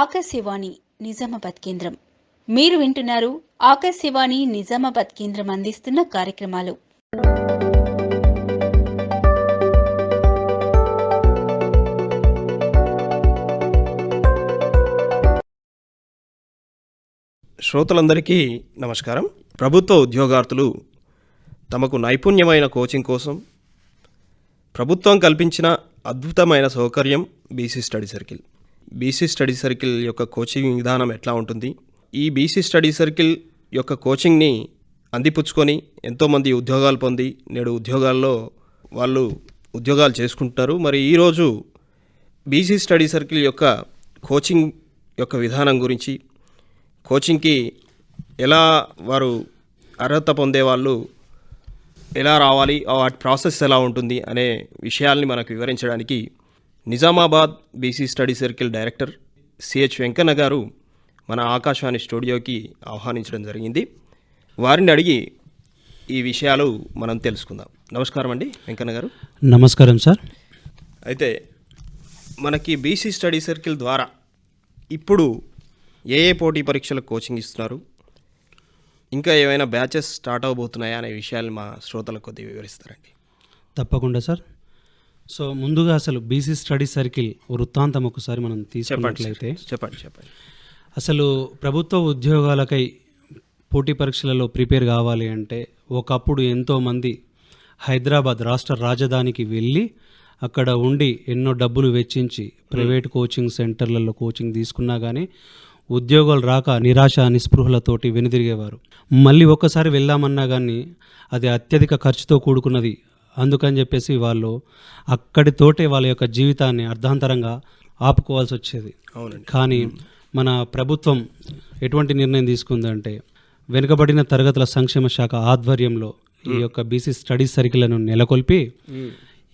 ఆకాశవాణి నిజామాబాద్ కేంద్రం. మీరు వింటున్నారు ఆకాశవాణి నిజామాబాద్ కేంద్రం అందిస్తున్న కార్యక్రమాలు. శ్రోతలందరికీ నమస్కారం. ప్రభుత్వ ఉద్యోగార్థులు తమకు నైపుణ్యమైన కోచింగ్ కోసం ప్రభుత్వం కల్పించిన అద్భుతమైన సౌకర్యం BC study circle. BC study circle యొక్క కోచింగ్ విధానం ఎట్లా ఉంటుంది? ఈ బీసీ స్టడీ సర్కిల్ యొక్క కోచింగ్ని అందిపుచ్చుకొని ఎంతోమంది ఉద్యోగాలు పొంది నేడు ఉద్యోగాల్లో వాళ్ళు ఉద్యోగాలు చేసుకుంటున్నారు. మరి ఈరోజు బీసీ స్టడీ సర్కిల్ యొక్క కోచింగ్ యొక్క విధానం గురించి కోచింగ్కి ఎలా వారు అర్హత పొందే వాళ్ళు ఎలా రావాలి వాటి ప్రాసెస్ ఎలా ఉంటుంది అనే విషయాల్ని మనకు వివరించడానికి Nizamabad BC study circle director CH Venkanna గారు మన ఆకాశవాణి స్టూడియోకి ఆహ్వానించడం జరిగింది. వారిని అడిగి ఈ విషయాలు మనం తెలుసుకుందాం. నమస్కారం అండి వెంకన్న గారు. నమస్కారం సార్. అయితే మనకి బీసీ స్టడీ సర్కిల్ ద్వారా ఇప్పుడు ఏ ఏ పోటీ పరీక్షలకు కోచింగ్ ఇస్తున్నారు? ఇంకా ఏమైనా బ్యాచెస్ స్టార్ట్ అవబోతున్నాయా అనే విషయాలు మా శ్రోతలకు కొద్దిగా వివరిస్తారండి. తప్పకుండా సార్. సో ముందుగా అసలు బీసీ స్టడీ సర్కిల్ వృత్తాంతం ఒకసారి మనం తీసుకున్నట్లయితే. చెప్పండి చెప్పండి అసలు ప్రభుత్వ ఉద్యోగాలకై పోటీ పరీక్షలలో ప్రిపేర్ కావాలి అంటే ఒకప్పుడు ఎంతోమంది హైదరాబాద్ రాష్ట్ర రాజధానికి వెళ్ళి అక్కడ ఉండి ఎన్నో డబ్బులు వెచ్చించి ప్రైవేట్ కోచింగ్ సెంటర్లలో కోచింగ్ తీసుకున్నా కానీ ఉద్యోగాలు రాక నిరాశ నిస్పృహలతోటి వెనుదిరిగేవారు మళ్ళీ ఒక్కసారి వెళ్దామన్నా కానీ అది అత్యధిక ఖర్చుతో కూడుకున్నది అందుకని చెప్పేసి వాళ్ళు అక్కడితోటే వాళ్ళ యొక్క జీవితాన్ని అర్ధాంతరంగా ఆపుకోవాల్సి వచ్చేది. కానీ మన ప్రభుత్వం ఎటువంటి నిర్ణయం తీసుకుందంటే వెనుకబడిన తరగతుల సంక్షేమ శాఖ ఆధ్వర్యంలో ఈ యొక్క బీసీ స్టడీ సర్కిల్లను నెలకొల్పి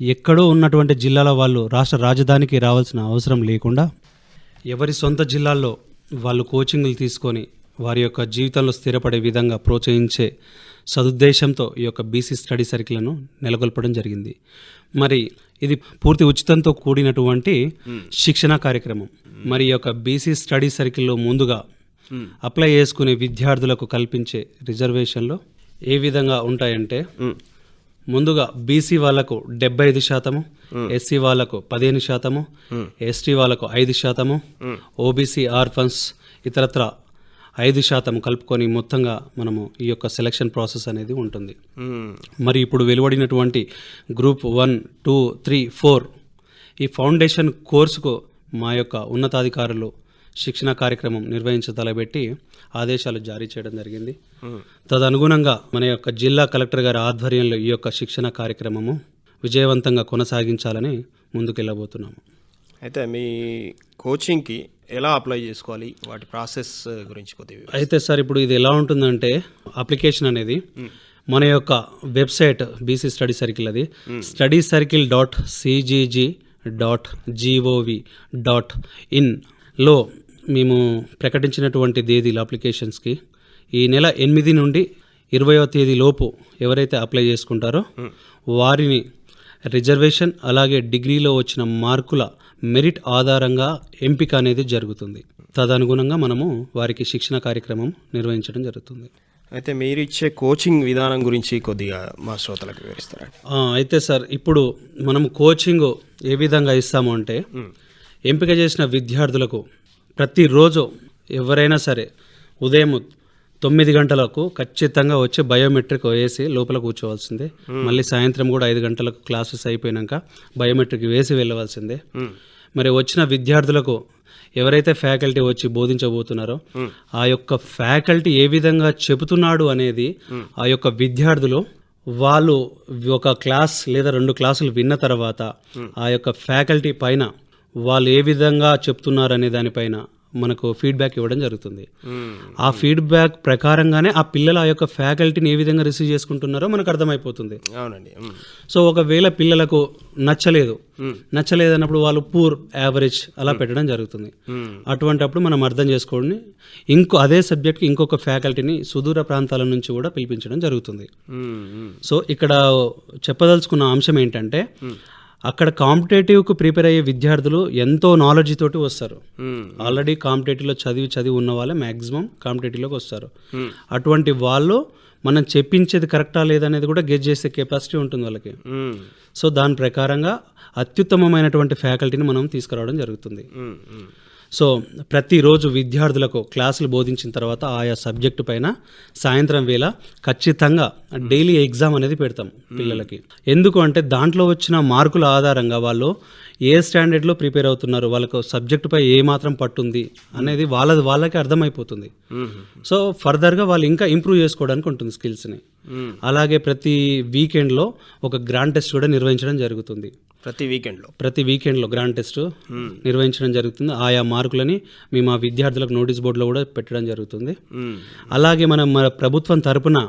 ఎక్కడో ఉన్నటువంటి జిల్లాల వాళ్ళు రాష్ట్ర రాజధానికి రావాల్సిన అవసరం లేకుండా ఎవరి సొంత జిల్లాల్లో వాళ్ళు కోచింగ్లు తీసుకొని వారి యొక్క జీవితంలో స్థిరపడే విధంగా ప్రోత్సహించే సదుద్దేశంతో ఈ యొక్క బీసీ స్టడీ సర్కిల్ను నెలకొల్పడం జరిగింది. మరి ఇది పూర్తి ఉచితంతో కూడినటువంటి శిక్షణ కార్యక్రమం. మరి ఈ యొక్క బీసీ స్టడీ సర్కిల్లో ముందుగా అప్లై చేసుకునే విద్యార్థులకు కల్పించే రిజర్వేషన్లు ఏ విధంగా ఉంటాయంటే ముందుగా బీసీ వాళ్ళకు డెబ్బై ఐదు శాతము ఎస్సీ వాళ్ళకు పదిహేను శాతము ఎస్టీ వాళ్ళకు ఐదు శాతము ఓబీసీ ఆర్ఫన్స్ ఇతరత్ర ఐదు శాతం కలుపుకొని మొత్తంగా మనము ఈ యొక్క సెలక్షన్ ప్రాసెస్ అనేది ఉంటుంది. మరి ఇప్పుడు వెలువడినటువంటి group one two three four ఈ ఫౌండేషన్ కోర్సుకు మా యొక్క ఉన్నతాధికారులు శిక్షణ కార్యక్రమం నిర్వహించతలబెట్టి ఆదేశాలు జారీ చేయడం జరిగింది. తదనుగుణంగా మన యొక్క జిల్లా కలెక్టర్ గారి ఆధ్వర్యంలో ఈ యొక్క శిక్షణ కార్యక్రమము విజయవంతంగా కొనసాగించాలని ముందుకెళ్ళబోతున్నాము. అయితే మీ కోచింగ్కి ఎలా అప్లై చేసుకోవాలి? వాటి ప్రాసెస్ గురించి కొద్దిగా అయితే సార్ ఇప్పుడు ఇది ఎలా ఉంటుందంటే అప్లికేషన్ అనేది మన యొక్క వెబ్సైట్ బీసీ స్టడీ సర్కిల్ అది. Study circle dot C G G dot G O V dot ఇన్లో మేము ప్రకటించినటువంటి తేదీలు అప్లికేషన్స్కి. ఈ నెల ఎనిమిది నుండి ఇరవయో తేదీ లోపు ఎవరైతే అప్లై చేసుకుంటారో వారిని రిజర్వేషన్ అలాగే డిగ్రీలో వచ్చిన మార్కుల మెరిట్ ఆధారంగా ఎంపిక అనేది జరుగుతుంది. తదనుగుణంగా మనము వారికి శిక్షణ కార్యక్రమం నిర్వహించడం జరుగుతుంది. అయితే మీరు ఇచ్చే కోచింగ్ విధానం గురించి కొద్దిగా మా శ్రోతలకు వివరిస్తారండి ఆ, అయితే సార్ ఇప్పుడు మనం కోచింగ్ ఏ విధంగా ఇస్తాము అంటే ఎంపిక చేసిన విద్యార్థులకు ప్రతిరోజు ఎవరైనా సరే ఉదయం తొమ్మిది గంటలకు ఖచ్చితంగా వచ్చి బయోమెట్రిక్ వేసి లోపల కూర్చోవాల్సిందే. మళ్ళీ సాయంత్రం కూడా ఐదు గంటలకు క్లాసెస్ అయిపోయినాక బయోమెట్రిక్ వేసి వెళ్ళవలసిందే. మరి వచ్చిన విద్యార్థులకు ఎవరైతే ఫ్యాకల్టీ వచ్చి బోధించబోతున్నారో ఆ యొక్క ఫ్యాకల్టీ ఏ విధంగా చెబుతున్నాడు అనేది ఆ యొక్క విద్యార్థులు వాళ్ళు ఒక క్లాస్ లేదా రెండు క్లాసులు విన్న తర్వాత ఆ యొక్క ఫ్యాకల్టీ పైన వాళ్ళు ఏ విధంగా చెప్తున్నారు అనే దానిపైన మనకు ఫీడ్బ్యాక్ ఇవ్వడం జరుగుతుంది. ఆ ఫీడ్బ్యాక్ ప్రకారంగానే ఆ పిల్లలు ఆ యొక్క ఫ్యాకల్టీని ఏ విధంగా రిసీవ్ చేసుకుంటున్నారో మనకు అర్థమైపోతుంది. అవునండి. మ్మ్. సో ఒకవేళ పిల్లలకు నచ్చలేదు నచ్చలేదు అన్నప్పుడు వాళ్ళు పూర్ యావరేజ్ అలా పెట్టడం జరుగుతుంది. మ్మ్. అటువంటి అప్పుడు మనం అర్థం చేసుకోండి ఇంకో అదే సబ్జెక్ట్కి ఇంకొక ఫ్యాకల్టీని సుదూర ప్రాంతాల నుంచి కూడా పిలిపించడం జరుగుతుంది. సో ఇక్కడ చెప్పదలుచుకున్న అంశం ఏంటంటే అక్కడ కాంపిటేటివ్కు ప్రిపేర్ అయ్యే విద్యార్థులు ఎంతో నాలెడ్జ్ తోటి వస్తారు. ఆల్రెడీ కాంపిటేటివ్లో చదివి చదివి ఉన్న వాళ్ళే మ్యాక్సిమం కాంపిటేటివ్లోకి వస్తారు అటువంటి వాళ్ళు మనం చెప్పించేది కరెక్టా లేదనేది కూడా గెజ్ చేసే కెపాసిటీ ఉంటుంది వాళ్ళకి. సో దాని ప్రకారంగా అత్యుత్తమమైనటువంటి ఫ్యాకల్టీని మనం తీసుకురావడం జరుగుతుంది. సో ప్రతిరోజు విద్యార్థులకు క్లాసులు బోధించిన తర్వాత ఆయా సబ్జెక్టు పైన సాయంత్రం వేళ ఖచ్చితంగా డైలీ ఎగ్జామ్ అనేది పెడతాం పిల్లలకి ఎందుకు అంటే దాంట్లో వచ్చిన మార్కుల ఆధారంగా వాళ్ళు ఏ స్టాండర్డ్లో ప్రిపేర్ అవుతున్నారు వాళ్ళకు సబ్జెక్టుపై ఏ మాత్రం పట్టుంది అనేది వాళ్ళది వాళ్ళకి అర్థమైపోతుంది. సో ఫర్దర్గా వాళ్ళు ఇంకా ఇంప్రూవ్ చేసుకోవడానికి ఉంటుంది స్కిల్స్ని. అలాగే ప్రతి వీకెండ్లో ఒక గ్రాండ్ టెస్ట్ కూడా నిర్వహించడం జరుగుతుంది ప్రతి వీకెండ్లో. ప్రతి వీకెండ్లో గ్రాండ్ టెస్ట్ నిర్వహించడం జరుగుతుంది. ఆయా మార్కులని మేము ఆ విద్యార్థులకు నోటీస్ బోర్డులో కూడా పెట్టడం జరుగుతుంది. అలాగే మనం మన ప్రభుత్వం తరపున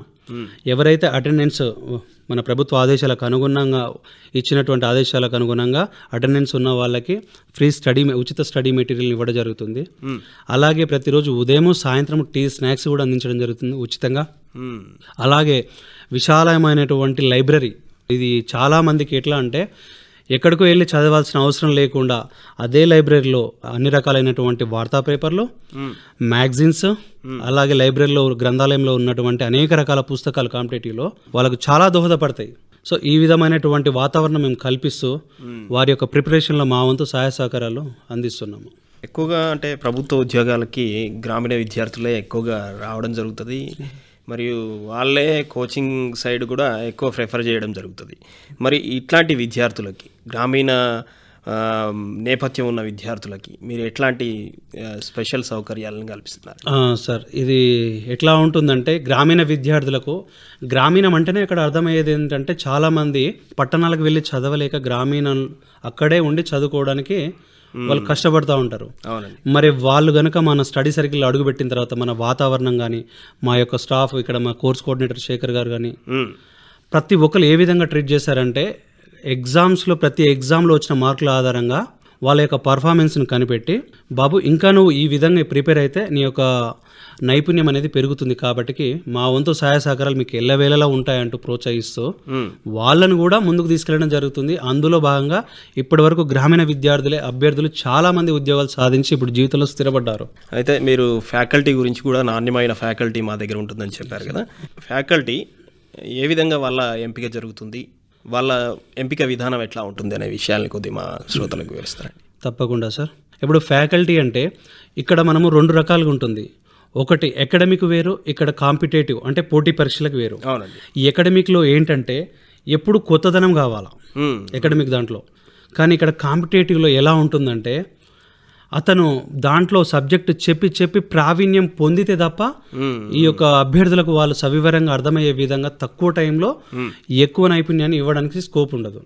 ఎవరైతే అటెండెన్స్ మన ప్రభుత్వ ఆదేశాలకు అనుగుణంగా ఇచ్చినటువంటి ఆదేశాలకు అనుగుణంగా అటెండెన్స్ ఉన్న వాళ్ళకి ఫ్రీ స్టడీ ఉచిత స్టడీ మెటీరియల్ ఇవ్వడం జరుగుతుంది. అలాగే ప్రతిరోజు ఉదయం సాయంత్రం టీ స్నాక్స్ కూడా అందించడం జరుగుతుంది ఉచితంగా. అలాగే విశాలమైనటువంటి లైబ్రరీ ఇది చాలా మందికి ఎట్లా అంటే ఎక్కడికో వెళ్ళి చదవాల్సిన అవసరం లేకుండా అదే లైబ్రరీలో అన్ని రకాలైనటువంటి వార్తా పేపర్లు మ్యాగజైన్స్ అలాగే లైబ్రరీలో గ్రంథాలయంలో ఉన్నటువంటి అనేక రకాల పుస్తకాలు కాంపిటేటివ్లో వాళ్ళకు చాలా దోహదపడతాయి. సో ఈ విధమైనటువంటి వాతావరణం మేము కల్పిస్తూ వారి యొక్క ప్రిపరేషన్లో మా వంతు సహాయ సహకారాలు అందిస్తున్నాము. ఎక్కువగా అంటే ప్రభుత్వ ఉద్యోగాలకి గ్రామీణ విద్యార్థులే ఎక్కువగా రావడం జరుగుతుంది. మరియు వాళ్ళే కోచింగ్ సైడ్ కూడా ఎక్కువ ప్రిఫర్ చేయడం జరుగుతుంది. మరి ఇట్లాంటి విద్యార్థులకి గ్రామీణ నేపథ్యం ఉన్న విద్యార్థులకి మీరు ఎట్లాంటి స్పెషల్ సౌకర్యాలను కల్పిస్తున్నారు? సార్ ఇది ఎట్లా ఉంటుందంటే గ్రామీణ విద్యార్థులకు గ్రామీణం అంటేనే ఇక్కడ అర్థమయ్యేది ఏంటంటే చాలామంది పట్టణాలకు వెళ్ళి చదవలేక గ్రామీణ అక్కడే ఉండి చదువుకోవడానికి వాళ్ళు కష్టపడుతూ ఉంటారు మరి వాళ్ళు గనక మన స్టడీ సర్కిల్లో అడుగుపెట్టిన తర్వాత మన వాతావరణం కానీ మా యొక్క స్టాఫ్ ఇక్కడ మా కోర్స్ కోఆర్డినేటర్ శేఖర్ గారు కానీ. ప్రతి ఒక్కరు ఏ విధంగా ట్రీట్ చేశారంటే ఎగ్జామ్స్లో ప్రతి ఎగ్జామ్లో వచ్చిన మార్కుల ఆధారంగా వాళ్ళ యొక్క పర్ఫార్మెన్స్ని కనిపెట్టి బాబు ఇంకా నువ్వు ఈ విధంగా ప్రిపేర్ అయితే నీ యొక్క నైపుణ్యం అనేది పెరుగుతుంది కాబట్టి మా వంతు సహాయ సహకారాలు మీకు ఎల్లవేళలా ఉంటాయంటూ ప్రోత్సహిస్తూ. వాళ్ళను కూడా ముందుకు తీసుకెళ్ళడం జరుగుతుంది. అందులో భాగంగా ఇప్పటి వరకు గ్రామీణ విద్యార్థులే అభ్యర్థులు చాలా మంది ఉద్యోగాలు సాధించి ఇప్పుడు జీవితంలో స్థిరపడ్డారు. అయితే మీరు ఫ్యాకల్టీ గురించి కూడా నాణ్యమైన ఫ్యాకల్టీ మా దగ్గర ఉంటుందని చెప్పారు కదా. ఫ్యాకల్టీ ఏ విధంగా వాళ్ళ ఎంపిక జరుగుతుంది? వాళ్ళ ఎంపిక విధానం ఎట్లా ఉంటుంది అనే విషయాన్ని కొద్దిగా మా శ్రోతలకు వివరిస్తారండి. తప్పకుండా సార్. ఇప్పుడు ఫ్యాకల్టీ అంటే ఇక్కడ మనము రెండు రకాలుగా ఉంటుంది. ఒకటి అకాడమిక్ వేరు ఇక్కడ కాంపిటేటివ్ అంటే పోటీ పరీక్షలకు వేరు. అవునండి. ఈ అకాడమిక్లో ఏంటంటే ఎప్పుడు కొత్తదనం కావాలా. అకాడమిక్ దాంట్లో. కానీ ఇక్కడ కాంపిటేటివ్లో ఎలా ఉంటుందంటే అతను దాంట్లో సబ్జెక్టు చెప్పి చెప్పి ప్రావీణ్యం పొందితే తప్ప. ఈ యొక్క అభ్యర్థులకు వాళ్ళు సవివరంగా అర్థమయ్యే విధంగా తక్కువ టైంలో ఎక్కువ నైపుణ్యాన్ని ఇవ్వడానికి స్కోప్ ఉండదు.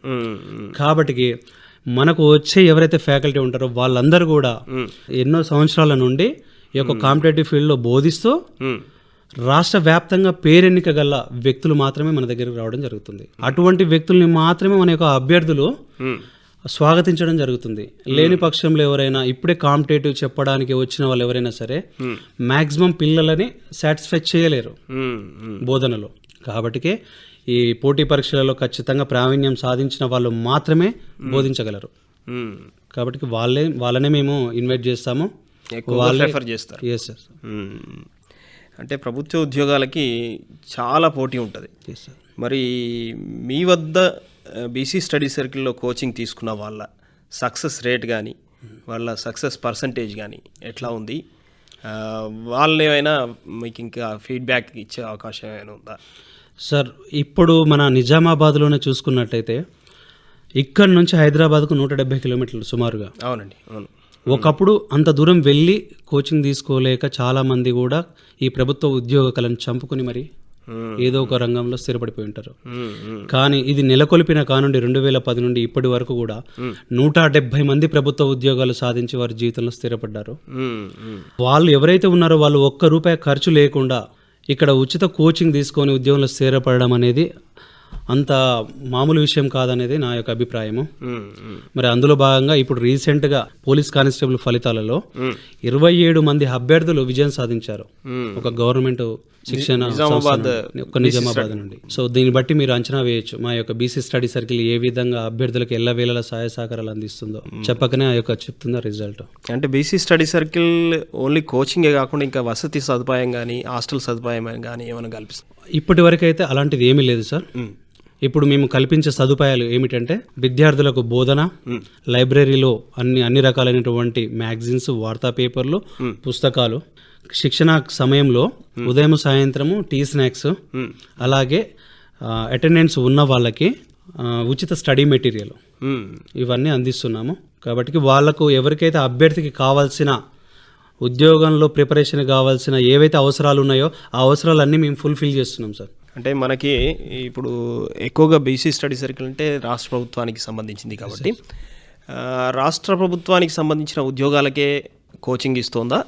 కాబట్టి మనకు వచ్చే ఎవరైతే ఫ్యాకల్టీ ఉంటారో వాళ్ళందరూ కూడా ఎన్నో సంవత్సరాల నుండి ఈ యొక్క కాంపిటేటివ్ ఫీల్డ్లో బోధిస్తూ. రాష్ట్ర వ్యాప్తంగా పేరెన్నిక గల వ్యక్తులు మాత్రమే మన దగ్గరికి రావడం జరుగుతుంది అటువంటి వ్యక్తుల్ని మాత్రమే మన యొక్క అభ్యర్థులు. స్వాగతించడం జరుగుతుంది. లేని పక్షంలో ఎవరైనా ఇప్పుడే కాంపిటేటివ్ చెప్పడానికి వచ్చిన వాళ్ళు ఎవరైనా సరే మ్యాక్సిమం పిల్లలని సాటిస్ఫై చేయలేరు. బోధనలో. కాబట్టికే ఈ పోటీ పరీక్షలలో ఖచ్చితంగా ప్రావీణ్యం సాధించిన వాళ్ళు మాత్రమే బోధించగలరు. కాబట్టి వాళ్ళే వాళ్ళనే మేము ఇన్వైట్ చేస్తాము. చేస్తారు. Yes sir. అంటే ప్రభుత్వ ఉద్యోగాలకి చాలా పోటీ ఉంటుంది. మరి మీ వద్ద బీసీ స్టడీ సర్కిల్లో కోచింగ్ తీసుకున్న వాళ్ళ సక్సెస్ రేట్ కానీ వాళ్ళ సక్సెస్ పర్సంటేజ్ కానీ ఎట్లా ఉంది? ఆ, వాళ్ళు ఏమైనా మీకు ఇంకా ఫీడ్బ్యాక్ ఇచ్చే అవకాశం ఏమైనా ఉందా? సార్ ఇప్పుడు మన నిజామాబాద్లోనే చూసుకున్నట్టయితే ఇక్కడ నుంచి హైదరాబాద్కు నూట డెబ్బై కిలోమీటర్లు సుమారుగా. అవునండి అవును. ఒకప్పుడు అంత దూరం వెళ్ళి కోచింగ్ తీసుకోలేక చాలామంది కూడా ఈ ప్రభుత్వ ఉద్యోగ కళను చంపుకుని మరి. ఏదో ఒక రంగంలో స్థిరపడిపోయి ఉంటారు మ్మ్. మ్మ్. కానీ ఇది నెలకొల్పిన కానుండి రెండు వేల పది నుండి ఇప్పటి వరకు కూడా నూట డెబ్బై మంది ప్రభుత్వ ఉద్యోగాలు సాధించి వారి జీవితంలో స్థిరపడ్డారు. వాళ్ళు ఎవరైతే ఉన్నారో వాళ్ళు ఒక్క రూపాయి ఖర్చు లేకుండా ఇక్కడ ఉచిత కోచింగ్ తీసుకొని ఉద్యోగంలో స్థిరపడడం అనేది అంత మామూలు విషయం కాదనేది నా యొక్క అభిప్రాయము. మరి అందులో భాగంగా ఇప్పుడు రీసెంట్గా పోలీస్ కానిస్టేబుల్ ఫలితాలలో ఇరవై ఏడు మంది అభ్యర్థులు విజయం సాధించారు. ఒక గవర్నమెంట్ శిక్షణ ఒక నిజామాబాద్ నుండి. సో దీన్ని బట్టి మీరు అంచనా వేయొచ్చు. మా యొక్క బీసీ స్టడీ సర్కిల్ ఏ విధంగా అభ్యర్థులకు ఎల్లవేళలా సహాయ సహకారాలు అందిస్తుందో చెప్పకనే ఆ యొక్క చెప్తుందో రిజల్ట్ అంటే బీసీ స్టడీ సర్కిల్ ఓన్లీ కోచింగే కాకుండా ఇంకా వసతి సదుపాయం కానీ హాస్టల్ సదుపాయం కానీ ఏమైనా కల్పిస్తుంది ఇప్పటి వరకు అయితే అలాంటిది ఏమీ లేదు సార్. ఇప్పుడు మేము కల్పించే సదుపాయాలు ఏమిటంటే విద్యార్థులకు బోధన లైబ్రరీలో అన్ని అన్ని రకాలైనటువంటి మ్యాగజైన్స్ వార్తా పేపర్లు పుస్తకాలు. శిక్షణ సమయంలో ఉదయం సాయంత్రము టీ స్నాక్స్ అలాగే అటెండెన్స్ ఉన్న వాళ్ళకి ఉచిత స్టడీ మెటీరియల్. ఇవన్నీ అందిస్తున్నాము. కాబట్టి వాళ్ళకు ఎవరికైతే అభ్యర్థికి కావాల్సిన ఉద్యోగంలో ప్రిపరేషన్ కావాల్సిన ఏవైతే అవసరాలు ఉన్నాయో ఆ అవసరాలన్నీ మేము ఫుల్ఫిల్ చేస్తున్నాం సార్. అంటే మనకి ఇప్పుడు ఎక్కువగా బీసీ స్టడీ సర్కిల్ అంటే రాష్ట్ర ప్రభుత్వానికి సంబంధించింది కాబట్టి. రాష్ట్ర ప్రభుత్వానికి సంబంధించిన ఉద్యోగాలకే కోచింగ్ ఇస్తుందా?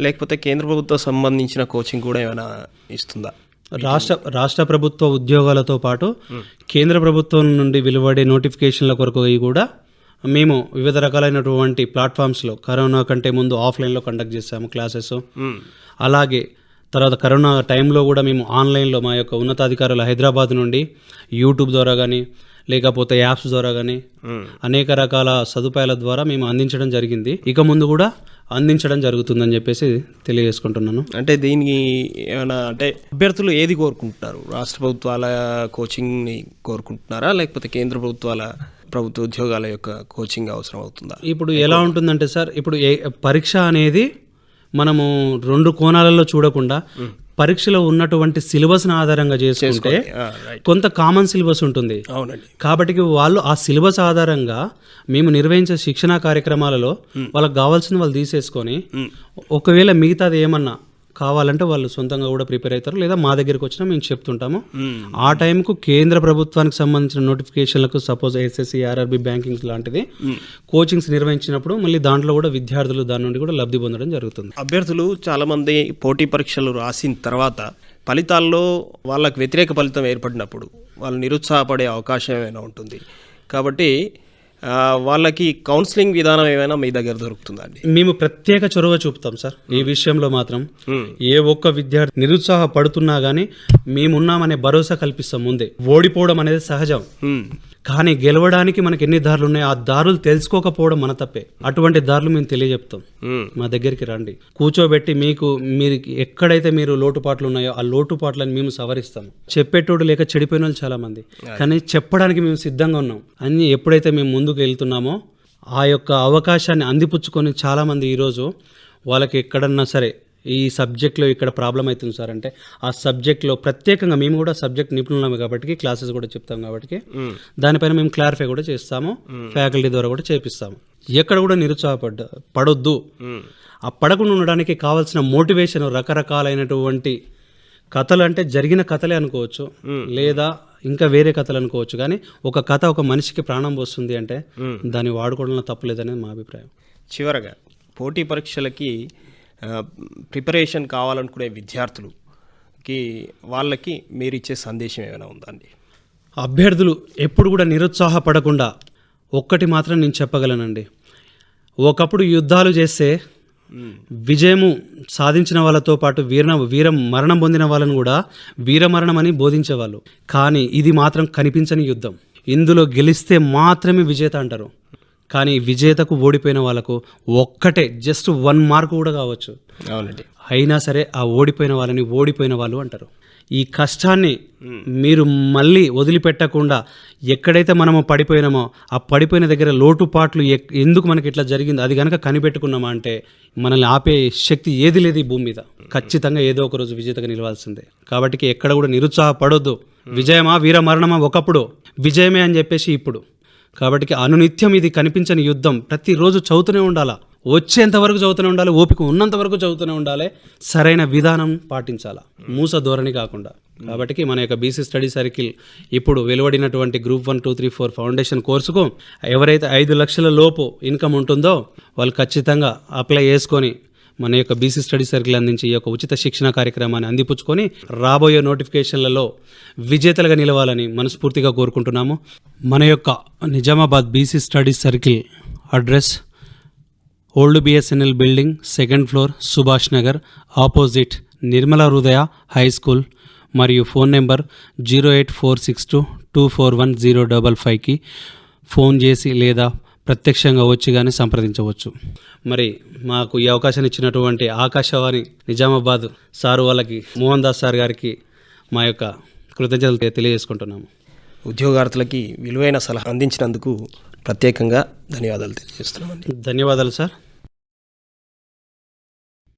లేకపోతే కేంద్ర ప్రభుత్వం సంబంధించిన కోచింగ్ కూడా ఏమైనా ఇస్తుందా? రాష్ట్ర రాష్ట్ర ప్రభుత్వ ఉద్యోగాలతో పాటు కేంద్ర ప్రభుత్వం నుండి వెలువడే నోటిఫికేషన్ల కొరకు కూడా మేము వివిధ రకాలైనటువంటి ప్లాట్ఫామ్స్లో కరోనా కంటే ముందు ఆఫ్లైన్లో కండక్ట్ చేసాము క్లాసెస్. ఉమ్, అలాగే తర్వాత కరోనా టైంలో కూడా మేము ఆన్లైన్లో మా యొక్క ఉన్నతాధికారులు హైదరాబాద్ నుండి యూట్యూబ్ ద్వారా కానీ లేకపోతే యాప్స్ ద్వారా కానీ. అనేక రకాల సదుపాయాల ద్వారా మేము అందించడం జరిగింది. ఇక ముందు కూడా అందించడం జరుగుతుందని చెప్పేసి తెలియజేసుకుంటున్నాను. అంటే దీనికి ఏమైనా అంటే అభ్యర్థులు ఏది కోరుకుంటున్నారు? రాష్ట్ర ప్రభుత్వాల కోచింగ్ని కోరుకుంటున్నారా? లేకపోతే కేంద్ర ప్రభుత్వాల ప్రభుత్వ ఉద్యోగాల యొక్క కోచింగ్ అవసరం అవుతుందా ఇప్పుడు ఎలా ఉంటుందంటే సార్ ఇప్పుడు ఏ పరీక్ష అనేది మనము రెండు కోణాలలో చూడకుండా పరీక్షలో ఉన్నటువంటి సిలబస్ని ఆధారంగా చేసుకుంటే కొంత కామన్ సిలబస్ ఉంటుంది. కాబట్టి వాళ్ళు ఆ సిలబస్ ఆధారంగా మేము నిర్వహించే శిక్షణా కార్యక్రమాలలో వాళ్ళకి కావాల్సింది వాళ్ళు తీసేసుకొని ఒకవేళ మిగతాది ఏమన్నా కావాలంటే వాళ్ళు సొంతంగా కూడా ప్రిపేర్ అవుతారు. లేదా మా దగ్గరికి వచ్చినా మేము చెప్తుంటాము. ఆ టైంకు కేంద్ర ప్రభుత్వానికి సంబంధించిన నోటిఫికేషన్లకు సపోజ్ ఎస్ఎస్సి ఆర్ఆర్బి బ్యాంకింగ్ లాంటిది కోచింగ్స్ నిర్వహించినప్పుడు మళ్ళీ దాంట్లో కూడా విద్యార్థులు దాని నుండి కూడా లబ్ధి పొందడం జరుగుతుంది. అభ్యర్థులు చాలామంది పోటీ పరీక్షలు రాసిన తర్వాత ఫలితాల్లో వాళ్ళకు వ్యతిరేక ఫలితం ఏర్పడినప్పుడు వాళ్ళు నిరుత్సాహపడే అవకాశం ఏమైనా ఉంటుంది. కాబట్టి వాళ్ళకి కౌన్సిలింగ్ విధానం ఏమైనా మీ దగ్గర దొరుకుతుందా అండి? మేము ప్రత్యేక చొరవ చూపుతాం సార్. ఈ విషయంలో మాత్రం ఏ ఒక్క విద్యార్థి నిరుత్సాహపడుతున్నా కానీ మేమున్నామనే భరోసా కల్పిస్తాం ముందే. ఓడిపోవడం అనేది సహజం. మ్మ్. కానీ గెలవడానికి మనకి ఎన్ని దారులు ఉన్నాయో ఆ దారులు తెలుసుకోకపోవడం మన తప్పే. అటువంటి దారులు మేము తెలియజెప్తాం. మా దగ్గరికి రండి. కూర్చోబెట్టి మీకు మీరు ఎక్కడైతే మీరు లోటుపాట్లు ఉన్నాయో ఆ లోటుపాట్లను మేము సవరిస్తాం. చెప్పేటోడు లేక చెడిపోయిన వాళ్ళు చాలా మంది కానీ చెప్పడానికి మేము సిద్ధంగా ఉన్నాం. అన్ని ఎప్పుడైతే మేము ముందుకు వెళ్తున్నామో ఆ యొక్క అవకాశాన్ని అందిపుచ్చుకొని చాలామంది ఈరోజు వాళ్ళకి ఎక్కడన్నా సరే ఈ సబ్జెక్ట్లో ఇక్కడ ప్రాబ్లం అవుతుంది సార్ అంటే ఆ సబ్జెక్ట్లో ప్రత్యేకంగా మేము కూడా సబ్జెక్ట్ నిపుణులమే కాబట్టి క్లాసెస్ కూడా చెప్తాం కాబట్టి దానిపైన మేము క్లారిఫై కూడా చేస్తాము ఫ్యాకల్టీ ద్వారా కూడా చేపిస్తాము. ఎక్కడ కూడా నిరుత్సాహపడ్డ పడొద్దు. ఆ పడకుండా ఉండడానికి కావాల్సిన మోటివేషన్ రకరకాలైనటువంటి కథలు అంటే జరిగిన కథలే అనుకోవచ్చు. లేదా ఇంకా వేరే కథలు అనుకోవచ్చు కానీ ఒక కథ ఒక మనిషికి ప్రాణం పోస్తుంది అంటే దాన్ని వాడుకోవడంలో తప్పులేదనేది మా అభిప్రాయం. చివరగా పోటీ పరీక్షలకి ప్రిపరేషన్ కావాలనుకునే విద్యార్థులుకి వాళ్ళకి మీరు ఇచ్చే సందేశం ఏమైనా ఉందా అండి? అభ్యర్థులు ఎప్పుడు కూడా నిరుత్సాహపడకుండా ఒక్కటి మాత్రం నేను చెప్పగలనండి. ఒకప్పుడు యుద్ధాలు చేస్తే విజయము సాధించిన వాళ్ళతో పాటు వీర వీర మరణం పొందిన వాళ్ళని కూడా వీరమరణం అని బోధించేవాళ్ళు. కానీ ఇది మాత్రం కనిపించని యుద్ధం. ఇందులో గెలిస్తే మాత్రమే విజేత అంటారు. కానీ విజేతకు ఓడిపోయిన వాళ్ళకు ఒక్కటే జస్ట్ వన్ మార్క్ కూడా కావచ్చు. అవునండి. అయినా సరే ఆ ఓడిపోయిన వాళ్ళని ఓడిపోయిన వాళ్ళు అంటారు. ఈ కష్టాన్ని మీరు మళ్ళీ వదిలిపెట్టకుండా ఎక్కడైతే మనము పడిపోయినామో ఆ పడిపోయిన దగ్గర లోటుపాట్లు ఎక్- ఎందుకు మనకి ఇట్లా జరిగింది అది కనుక కనిపెట్టుకున్నామా అంటే మనల్ని ఆపే శక్తి ఏది లేదు ఈ భూమి మీద. ఖచ్చితంగా ఏదో ఒక రోజు విజేతగా నిలవాల్సిందే. కాబట్టి ఎక్కడ కూడా నిరుత్సాహపడొద్దు. విజయమా వీర మరణమా ఒకప్పుడు విజయమే అని చెప్పేసి ఇప్పుడు. కాబట్టి అనునిత్యం ఇది కనిపించని యుద్ధం ప్రతిరోజు చదువుతూనే ఉండాలా? వచ్చేంత వరకు చదువుతూనే ఉండాలి ఓపిక ఉన్నంత వరకు చదువుతూనే ఉండాలి సరైన విధానం పాటించాలా? మూస ధోరణి కాకుండా. కాబట్టి మన యొక్క బీసీ స్టడీ సర్కిల్ ఇప్పుడు వెలువడినటువంటి group one two three four foundation కోర్సుకు ఎవరైతే ఐదు లక్షల లోపు ఇన్కమ్ ఉంటుందో వాళ్ళు ఖచ్చితంగా అప్లై చేసుకొని మన యొక్క బీసీ స్టడీ సర్కిల్ అందించి ఈ యొక్క ఉచిత శిక్షణ కార్యక్రమాన్ని అందిపుచ్చుకొని రాబోయే నోటిఫికేషన్లలో విజేతలుగా నిలవాలని మనస్ఫూర్తిగా కోరుకుంటున్నాము. మన యొక్క Nizamabad BC study circle address old BSNL building second floor Subhash Nagar opposite Nirmala Hridaya high school మరియు phone number zero eight four six two two four one zero double ఫైవ్కి ఫోన్ చేసి లేదా ప్రత్యక్షంగా వచ్చి కానీ సంప్రదించవచ్చు. మరి మాకు ఈ అవకాశం ఇచ్చినటువంటి ఆకాశవాణి నిజామాబాద్ సారు వాళ్ళకి మోహన్ దాస్ సార్ గారికి మా యొక్క కృతజ్ఞతలు తెలియజేసుకుంటున్నాము. ఉద్యోగార్థులకి విలువైన సలహా అందించినందుకు ప్రత్యేకంగా ధన్యవాదాలు తెలియజేస్తున్నామండి. ధన్యవాదాలు సార్.